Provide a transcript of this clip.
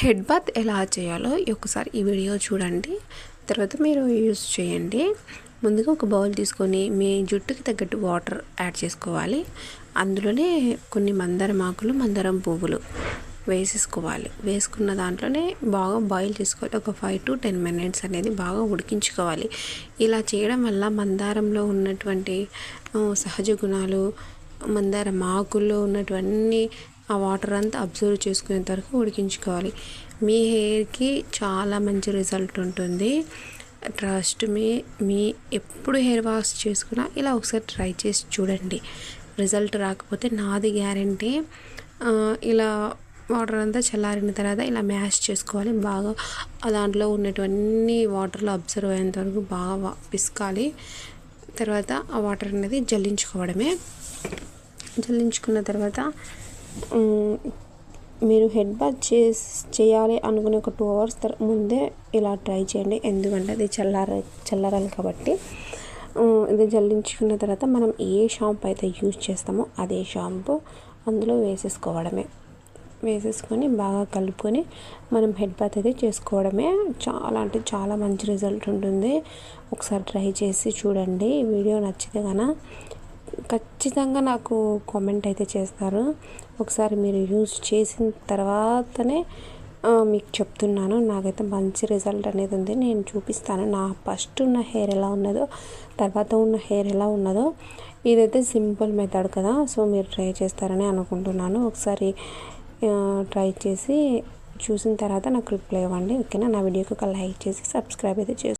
Head bath ఎలా చేయాలో ఒకసారి ఈ వీడియో చూడండి. తర్వాత మీరు యూస్ చేయండి. ముందుగా ఒక బౌల్ తీసుకొని మీ జుట్టుకి తగ్గట్టు వాటర్ యాడ్ చేసుకోవాలి. అందులోనే కొన్ని మందారం ఆకులు మందారం పువ్వులు వేసేసుకోవాలి. వేసుకున్న దాంట్లోనే బాగా బాయిల్ చేసుకోవాలి. ఒక ఫైవ్ టు టెన్ మినిట్స్ అనేది బాగా ఉడికించుకోవాలి. ఇలా చేయడం వల్ల మందారంలో ఉన్నటువంటి సహజ గుణాలు మందారం ఆకుల్లో ఉన్నటువంటి ఆ వాటర్ అంతా అబ్జర్వ్ చేసుకునేంత వరకు ఉడికించుకోవాలి. మీ హెయిర్కి చాలా మంచి రిజల్ట్ ఉంటుంది. ట్రస్ట్ మీ మీ ఎప్పుడు హెయిర్ వాష్ చేసుకున్నా ఇలా ఒకసారి ట్రై చేసి చూడండి. రిజల్ట్ రాకపోతే నాది గ్యారంటీ. ఇలా వాటర్ అంతా చల్లారిన తర్వాత ఇలా మ్యాష్ చేసుకోవాలి. బాగా దాంట్లో ఉన్నటువంటి వాటర్లో అబ్జర్వ్ అయ్యేంత వరకు బాగా పిసుకాలి. తర్వాత ఆ వాటర్ అనేది జల్లించుకోవడమే. జల్లించుకున్న తర్వాత మీరు హెడ్ బాత్ చేసి చేయాలి అనుకునే ఒక టూ అవర్స్ ముందే ఇలా ట్రై చేయండి. ఎందుకంటే అది చల్లార చల్లారాలి కాబట్టి. ఇది జల్లించుకున్న తర్వాత మనం ఏ షాంపూ అయితే యూజ్ చేస్తామో అదే షాంపూ అందులో వేసేసుకోవడమే. వేసేసుకొని బాగా కలుపుకొని మనం హెడ్ బాత్ అయితే చేసుకోవడమే. చాలా అంటే చాలా మంచి రిజల్ట్ ఉంటుంది. ఒకసారి ట్రై చేసి చూడండి. వీడియో నచ్చితే కనుక ఖచ్చితంగా నాకు కామెంట్ అయితే చేస్తారు. ఒకసారి మీరు యూజ్ చేసిన తర్వాతనే మీకు చెప్తున్నాను. నాకైతే మంచి రిజల్ట్ అనేది ఉంది. నేను చూపిస్తాను. నా ఫస్ట్ ఉన్న హెయిర్ ఎలా ఉన్నదో తర్వాత ఉన్న హెయిర్ ఎలా ఉన్నదో. ఇదైతే సింపుల్ మెథడ్ కదా. సో మీరు ట్రై చేస్తారని అనుకుంటున్నాను. ఒకసారి ట్రై చేసి చూసిన తర్వాత నాకు రిప్లై ఇవ్వండి. ఓకేనా? నా వీడియోకి ఒక లైక్ చేసి సబ్స్క్రైబ్ అయితే చేసుకోండి